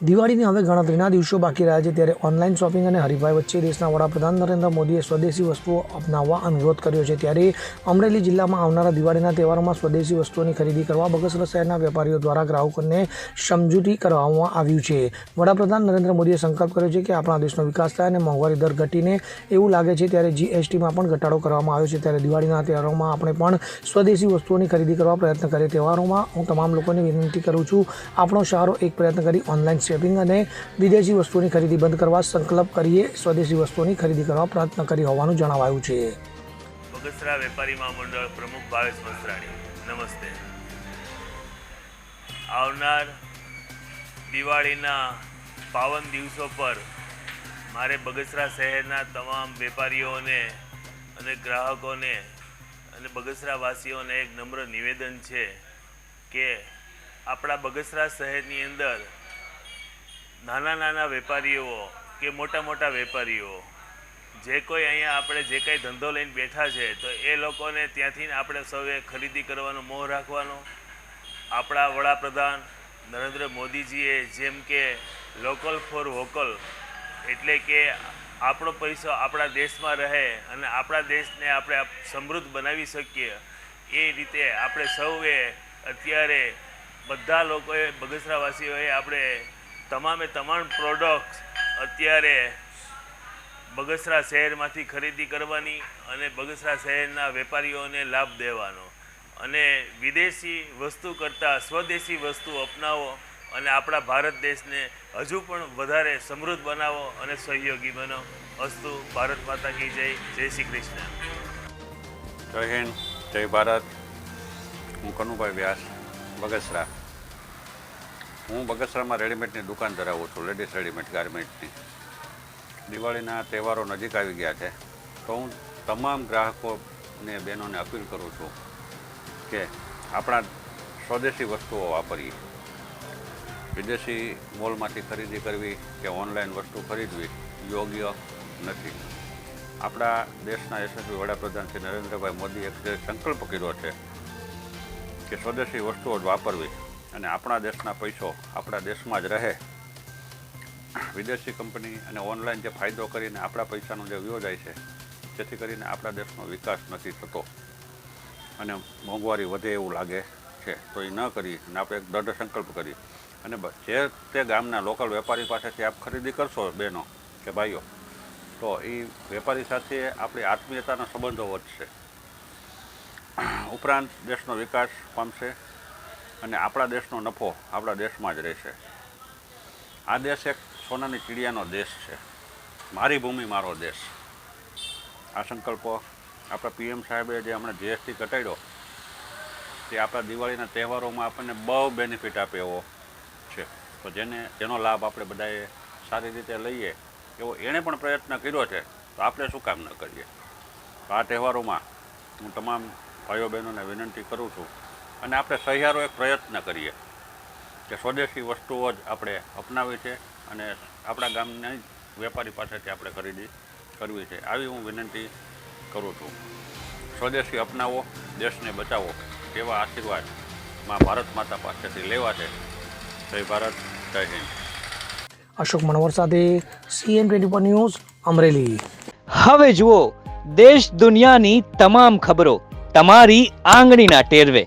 દિવાળીની હવે ગણતરીના દિવસો બાકી રહ્યા છે ત્યારે ઓનલાઈન શોપિંગ અને હરીફાઈ વચ્ચે દેશના વડાપ્રધાન નરેન્દ્ર મોદીએ સ્વદેશી વસ્તુઓ અપનાવવા અનુરોધ કર્યો છે. ત્યારે અમરેલી જિલ્લામાં આવનારા દિવાળીના તહેવારોમાં સ્વદેશી વસ્તુઓની ખરીદી કરવા બગસરા શહેરના વેપારીઓ દ્વારા ગ્રાહકોને સમજૂતી કરવામાં આવ્યું છે. વડાપ્રધાન નરેન્દ્ર મોદીએ સંકલ્પ કર્યો છે કે આપણા દેશનો વિકાસ થાય અને મોંઘવારી દર ઘટીને એવું લાગે છે ત્યારે જીએસટીમાં પણ ઘટાડો કરવામાં આવ્યો છે. ત્યારે દિવાળીના તહેવારોમાં આપણે પણ સ્વદેશી વસ્તુઓની ખરીદી કરવા પ્રયત્ન કરીએ. તહેવારોમાં હું તમામ લોકોને વિનંતી કરું છું, આપણો સારો એક પ્રયત્ન કરી ઓનલાઈન શોપિંગ અને વિદેશી વસ્તુઓની ખરીદી બંધ કરવા સંકલ્પ કરીએ, સ્વદેશી વસ્તુઓની ખરીદી કરવા પ્રયત્ન કરી હોવાનું જણાવાયું છે. બગસરા વેપારી મહામંડળ પ્રમુખ ભાવેશ વસ્ત્રાણી નમસ્તે. આવનાર દિવાળીના પાવન દિવસો પર મારે બગસરા શહેરના તમામ વેપારીઓને અને ગ્રાહકોને અને બગસરા વાસીઓને એક નમ્ર નિવેદન છે કે આપણા બગસરા શહેરની અંદર નાના નાના વેપારીઓ કે મોટા મોટા વેપારીઓ, જે કોઈ અહીંયા આપણે જે કંઈ ધંધો લઈને બેઠા છે, તો એ લોકોને ત્યાંથી આપણે સૌએ ખરીદી કરવાનો મોહ રાખવાનો. આપણા વડાપ્રધાન નરેન્દ્ર મોદીજીએ જેમ કે લોકલ ફોર વોકલ એટલે કે આપણો પૈસો આપણા દેશમાં રહે અને આપણા દેશને આપણે સમૃદ્ધ બનાવી શકીએ, એ રીતે આપણે સૌએ અત્યારે બધા લોકોએ બગસરાવાસીઓએ આપણે તમામે તમામ પ્રોડક્ટ્સ અત્યારે બગસરા શહેરમાંથી ખરીદી કરવાની અને બગસરા શહેરના વેપારીઓને લાભ દેવાનો. અને વિદેશી વસ્તુ કરતાં સ્વદેશી વસ્તુ અપનાવો અને આપણા ભારત દેશને હજુ પણ વધારે સમૃદ્ધ બનાવો અને સહયોગી બનો. અસ્તુ, ભારત માતા કી જય. જય શ્રી કૃષ્ણ. જય હિન્દ, જય ભારત. હું કનુભાઈ વ્યાસ, બગસરા. હું બગસરામાં રેડીમેડની દુકાન ધરાવું છું, લેડીઝ રેડીમેડ ગાર્મેન્ટની. દિવાળીના તહેવારો નજીક આવી ગયા છે, તો હું તમામ ગ્રાહકોને, બહેનોને અપીલ કરું છું કે આપણા સ્વદેશી વસ્તુઓ વાપરીએ. વિદેશી મોલમાંથી ખરીદી કરવી કે ઓનલાઈન વસ્તુ ખરીદવી યોગ્ય નથી. આપણા દેશના યશસ્વી વડાપ્રધાન શ્રી નરેન્દ્રભાઈ મોદીએ એક જે સંકલ્પ કર્યો છે કે સ્વદેશી વસ્તુઓ જ વાપરવી અને આપણા દેશના પૈસો આપણા દેશમાં જ રહે. વિદેશી કંપની અને ઓનલાઈન જે ફાયદો કરીને આપણા પૈસાનો જે વ્યય જાય છે, જેથી કરીને આપણા દેશનો વિકાસ નથી થતો. અને મોંઘવારી વધે એવું લાગે છે. તો એ ન કરી અને આપણે એક દૃઢ સંકલ્પ કરી. અને જે તે ગામના લોકલ વેપારી પાસેથી આપ ખરીદી કરશો બહેનો કે ભાઈઓ, તો એ વેપારી સાથે આપણી આત્મીયતાના સંબંધો વધશે. ઉપરાંત દેશનો વિકાસ પામશે. અને આપણા દેશનો નફો આપણા દેશમાં જ રહેશે. આ દેશ એક સોનાની ચીડિયાનો દેશ છે. મારી ભૂમિ મારો દેશ. આ સંકલ્પો આપણા પીએમ સાહેબે જે હમણાં જીએસટી ઘટાડ્યો, તે આપણા દિવાળીના તહેવારોમાં આપણને બહુ બેનિફિટ આપે એવો છે. તો જેને, જેનો લાભ આપણે બધાએ સારી રીતે લઈએ, એવો એણે પણ પ્રયત્ન કર્યો છે, તો આપણે શું કામ ન કરીએ? તો આ તહેવારોમાં હું તમામ ભાઈઓ બહેનોને વિનંતી કરું છું અને આપણે સહિયારો એક પ્રયત્ન કરીએ કે સ્વદેશી વસ્તુઓ જ આપણે અપનાવી છે અને આપણા ગામના વેપારી પાસેથી આપણે ખરીદી કરવી છે. આવી હું વિનંતી કરું છું. સ્વદેશી અપનાવો દેશને બચાવો તેવા આશીર્વાદમાં ભારત માતા પાસેથી લેવા છે. જય ભારત જય હિન્દ. અશોક મનોહર સાથે CN twenty four news Amreli. હવે જુઓ દેશ દુનિયાની તમામ ખબરો તમારી આંગળીના ટેરવે.